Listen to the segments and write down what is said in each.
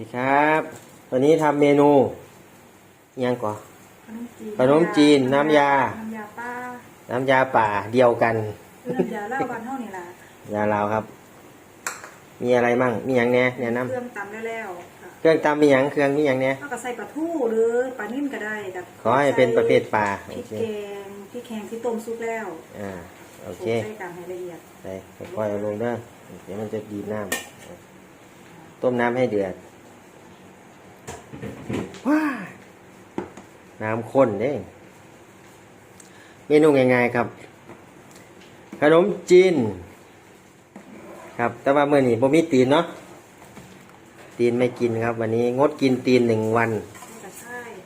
ดีครับ วันนี้ทำเมนูอิหยังก่อนขนมจีนขนมจีนน้ำยา น้ำยาป้าน้ำยาป่าเดียวกันคือน้ำยาเหล้าบ้านเฮานี่ล่ะยาลาวครับ มีอะไรมั่งมีหยังแหน่แนะนเครื่องตำได้แล้วค่ะำเครื่องตำมีหยังเครื่องมีหยังแหน่เอาก็ใส่ปลาทูหรือปลานิ่มก็ได้กับขอให้เป็นประเภทปลาพโอริกเคแกงพริกแกงที่ต้มซุปแล้วอ่าโอเคใส่กลางให้ละเอียดใส่ค่อยๆเอาลงเด้อเดี๋ยวมันจะดีดน้ำต้มน้ำให้เดือด ว้าน้ำข้นเด้เมนูง่ายๆครับ ขนมจีน ครับ แต่ว่าเมื่อนี้ผมมีตีนเนาะ ตีนไม่กินครับ วันนี้งดกินตีนหนึ่งวัน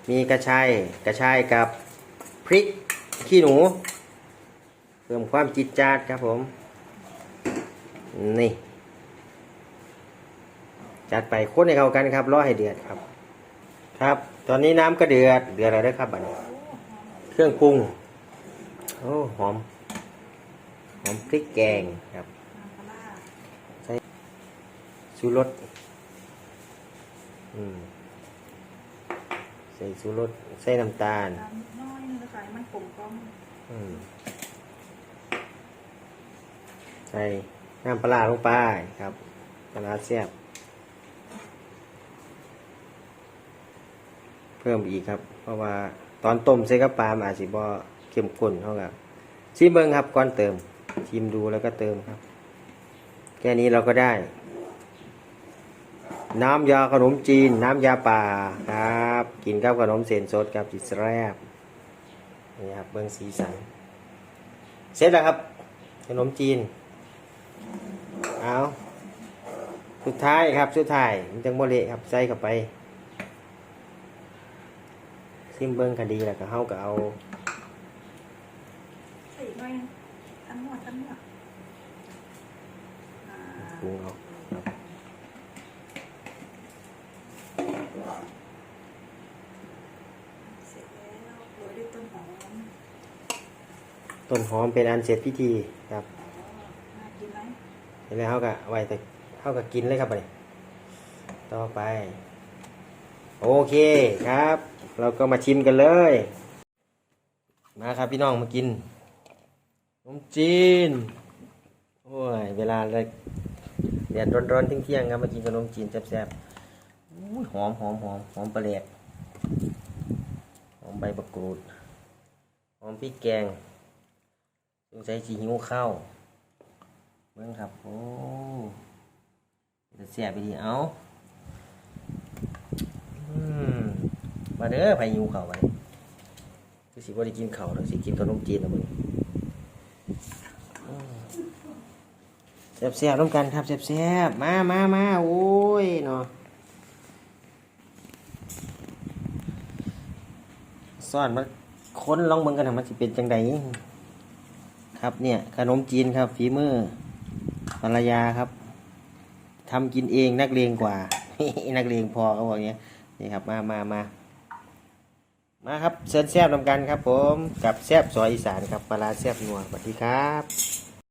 มีกระชายกระชายกับพริกขี้หนู เพิ่มความจิตจาดครับผม นี่ จัดไปคนให้เข้ากันครับ รอให้เดือดครับ ครับ ตอนนี้น้ำก็เดือด เดือดแล้วนะครับบัดนี้เครื่องปรุง โอ้หอม หอมพริกแกงครับน้ำปลาร้าชูรส อืม ใส่ชูรส ใส่น้ำตาลน้ำน้อยนึงนะคะให้มันกลมกล่อมอืม ใส่น้ำปลาร้าลงไปครับ ปลาร้าแซ่บ เพิ่มอีกครับ เพราะว่าตอนต้มใส่กับปลามอาจสิบ่เข้มข้นเท่ากับชิมเบิ้งครับก่อนเติม ชิมดูแล้วก็เติมครับ แค่นี้เราก็ได้ น้ำยาขนมจีน น้ำยาป่าครับ กินกับขนมเส้นสดกับจิตแรบนี่ครับเบิ้งสีสันเสร็จแล้วครับ ขนมจีนเอาสุดท้ายครับ สุดท้ายมันจังโมเลครับใส่เข้าไป ซิมเบิ้งคดีแล้วก็เฮาก็เอาใส่อีกหน่อยนึงทั้งหมดทั้งหมดอ่าปรุงเอาครับเสร็จแล้วโรยด้วยต้นหอมต้นหอมเป็นอันเสร็จพิธีครับอ๋อน่ากินไหมเสร็จแล้วเฮาก็เอาไว้แต่เฮาก็กินเลยครับไปต่อไป โอเคครับ เราก็มาชิมกันเลย มาครับพี่น้องมากินขนมจีน โอ้ย เวลาเลยแดดร้อนๆเที่ยงๆครับมากินขนมจีนแซ่บๆหอมหอมหอมหอมปลาแหลกหอมใบมะกรูด หอมพริกแกงสงสัยสีหิวข้าวเบิ่งครับ โอ้จะแซ่บไปดีเอาอืม มาเด้อไผหิวข้าวไปคือสิบ่ได้กินข้าวแล้วสิกินขนมจีนแล้วมึงแซ่บๆร่วมกันครับแซ่บๆมามามาโอ้ยเนาะซ่อนมาค้นลองเบิ่งกันนะมันสิเป็นจังใดครับเนี่ยขนมจีนครับฝีมือภรรยาครับทำกินเองนักเลงกว่า นักเลงพอเขาบอกอย่างเงี้ยนี่ครับมามามา มาครับเชิญแซ่บนำกันครับผมกับแซบซอยอีสานครับปลาร้าแซบนัวสวัสดีครับ